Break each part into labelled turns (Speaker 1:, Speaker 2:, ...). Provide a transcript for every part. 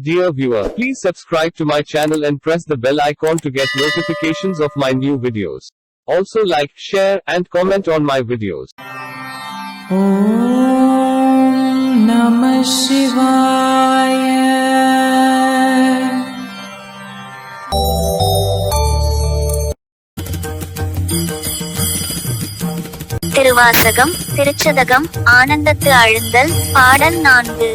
Speaker 1: Dear viewer, please subscribe to my channel and press the bell icon to get notifications of my new videos. Also like, share, and comment on my videos.
Speaker 2: Om Namah
Speaker 3: Thiruvasagam Thiruchathagam ஆனந்தத்து அழுந்தல் பாடல் நான்கு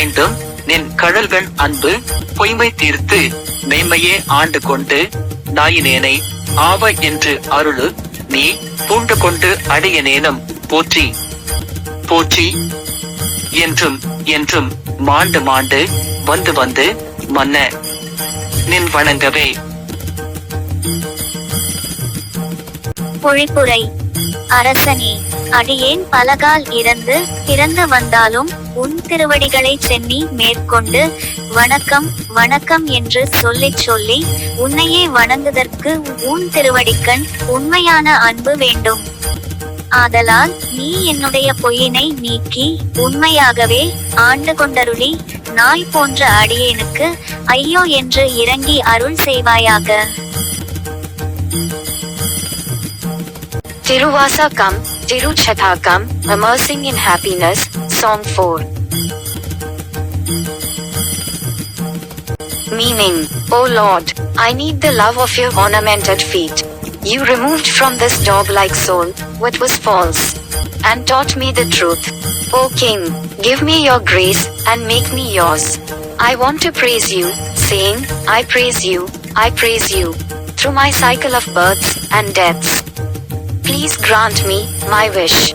Speaker 4: வேண்டும். நின் கழல்கள் அன்பு பொய்மை தீர்த்து மெய்மையே ஆண்டு கொண்டு நாயினேனை ஆவ என்று அருளு நீ பூண்டு கொண்டு அடையனேனம் போற்றி. போற்றி. என்றும் என்றும் மாண்டு மாண்டு வந்து வந்து மன்ன. நின் வணங்கவே.
Speaker 3: பொழிப்புரை. அரசனே. அடியேன் பலகால் இறந்து பிறந்து வந்தாலும் உன் திருவடிகளை சென்னி மேற்கொண்டு வணக்கம் வணக்கம் என்று சொல்லிச் சொல்லி உன்னையே வணங்குதற்கு உன் திருவடிக்கண் உண்மையான அன்பு வேண்டும். ஆதலால் நீ என்னுடைய பொய்யினை நீக்கி உண்மையாகவே ஆண்டு கொண்டருளி நாய் போன்ற அடியேனுக்கு ஐயோ என்று இறங்கி அருள் செய்வாயாக.
Speaker 5: Tiruvasakam, Tiruchathakam, Immersing in Happiness, Song 4. Meaning, O Lord, I need the love of your ornamented feet. You removed from this dog like soul what was false, and taught me the truth. O King, give me your grace, and make me yours. I want to praise you, saying, I praise you, I praise you, through my cycle of births and deaths. Please grant me my wish.